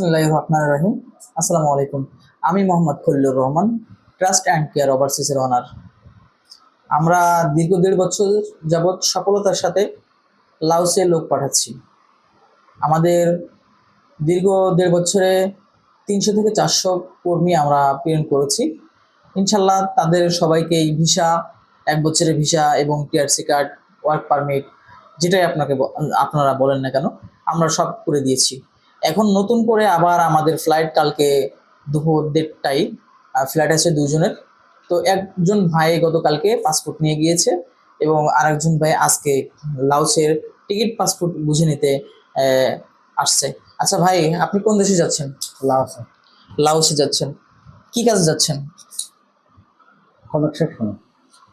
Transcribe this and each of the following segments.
বিসমুল্লাহ রহমান রহিম। আসসালামু আলাইকুম। আমি Mohammad Khalilur Rahman trust and care ওভারসিসের owner আমরা দীর্ঘ দেড় বছর যাবৎ সফলতার সাথে লাউসে লোক পাঠাচ্ছি। আমাদের দীর্ঘ দেড় বছরে তিনশো থেকে চারশো কর্মী আমরা প্রেরণ করেছি। ইনশাল্লাহ তাদের সবাইকে এই ভিসা, এক বছরের ভিসা এবং টিআরসি কার্ড ওয়ার্ক পারমিট যেটাই আপনাকে আপনারা বলেন না কেন, আমরা সব করে দিয়েছি। এখন নতুন করে আবার আমাদের ফ্লাইট কালকে দুপুর দেড়টায় ফ্লাইট আছে দুজনের তো একজন ভাই গতকালকে পাসপোর্ট নিয়ে গিয়েছে এবং আরেকজন ভাই আজকে লাউসের টিকিট পাসপোর্ট বুঝে নিতে আসছে। আচ্ছা ভাই আপনি কোন দেশে যাচ্ছেন? লাউসে। লাউসে যাচ্ছেন। কি কাজে যাচ্ছেন? কনস্ট্রাকশন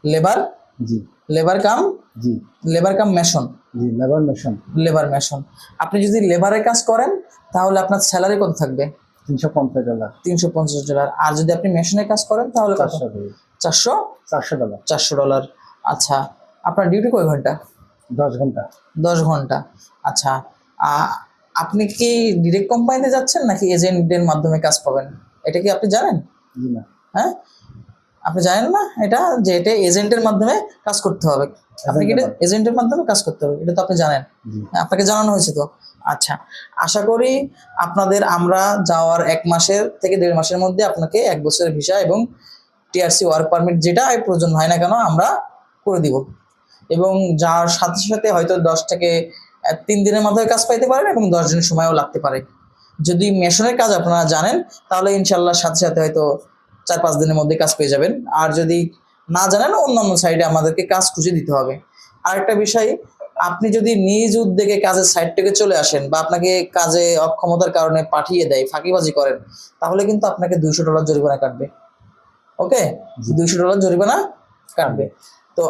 লেবার জি। লেবার কাম জি। লেবার কাম মেশন জি লেবার মেশন লেবার মেশন আপনি যদি লেবারের কাজ করেন তাহলে আপনার স্যালারি কত থাকবে? তিনশো পঞ্চাশ ডলার তিনশো পঞ্চাশ ডলার আর যদি আপনি মেশিনের কাজ করেন তাহলে কত? চারশো চারশো? চারশো ডলার চারশো ডলার আচ্ছা আপনার ডিউটি কয় ঘণ্টা? দশ ঘণ্টা। দশ ঘণ্টা। আচ্ছা আপনি কি ডিরেক্ট কোম্পানিতে যাচ্ছেন নাকি এজেন্টের মাধ্যমে কাজ পাবেন? এটা কি আপনি জানেন? জি না। হ্যাঁ? আপনি জানেন না? এটা যে এটা এজেন্টের মাধ্যমে কাজ করতে হবে। আপনি কি Agent এজেন্টের মাধ্যমে কাজ করতে হবে? এটা তো আপনি জানেন। আপনাকে জানানো হয়েছে তো? আচ্ছা আশা করি আপনাদের আমরা যাওয়ার এক মাসের থেকে দেড় মাসের মধ্যে আপনাকে এক বছরের ভিসা এবং টিআরসি ওয়ার্ক পারমিট যেটা প্রয়োজন হয় না কেন আমরা করে দিব। এবং যাওয়ার সাথে সাথে হয়তো দশ থেকে তিন দিনের মাধ্যমে কাজ পাইতে পারেন এবং দশ দিনের সময়ও লাগতে পারে। যদি মেশনের কাজ আপনারা জানেন তাহলে ইনশাল্লাহ সাথে সাথে হয়তো চার পাঁচ দিনের মধ্যে কাজ পেয়ে যাবেন। আর যদি না জানেন অন্যান্য সাইডে আমাদেরকে কাজ খুঁজে দিতে হবে। আরেকটা বিষয় আপনি যদি নিজ উদ্যোগে কাজের সাইড থেকে চলে আসেন বা আপনাকে কাজে অক্ষমতার কারণে পাঠিয়ে দেয় ফাঁকিবাজি করেন তাহলে কিন্তু আপনাকে দুইশো ডলার জরিমানা কাটবে। ওকে দুইশো ডলার জরিমানা কাটবে। তো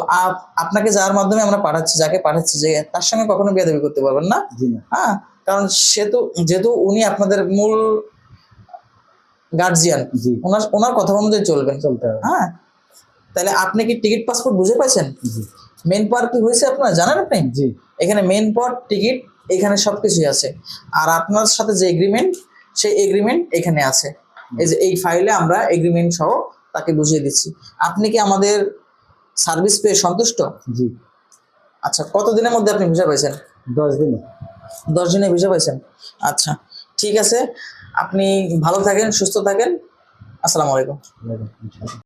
আপনাকে যার মাধ্যমে আমরা পাঠাচ্ছি যাকে পাঠাচ্ছি যে তার সঙ্গে কখনো বেয়াদবি করতে পারবেন না। না। হ্যাঁ? কারণ সে তো যেহেতু উনি আপনাদের মূল গার্জিয়ান ওনার ওনার কথা অনুযায়ী চলবেন চলতে হবে। হ্যাঁ? তাহলে আপনি কি টিকিট পাসপোর্ট বুঝে পাইছেন? জি। মেন পাওয়ার কি হয়েছে আপনার? জানেন আপনি? জি। এখানে মেন পট টিকিট এখানে সবকিছুই আছে। আর আপনার সাথে যে এগ্রিমেন্ট সেই এগ্রিমেন্ট এখানে আছে। এই যে এই ফাইলে আমরা এগ্রিমেন্ট সহ তাকে বুঝিয়ে দিচ্ছি। আপনি কি আমাদের সার্ভিস পেয়ে সন্তুষ্ট? জি। আচ্ছা কত দিনের মধ্যে আপনি ভিসা পাইছেন? দশ দিনে। দশ দিনে ভিসা পাইছেন? আচ্ছা। ঠিক আছে আপনি ভালো থাকেন সুস্থ থাকেন। আসসালামু আলাইকুম।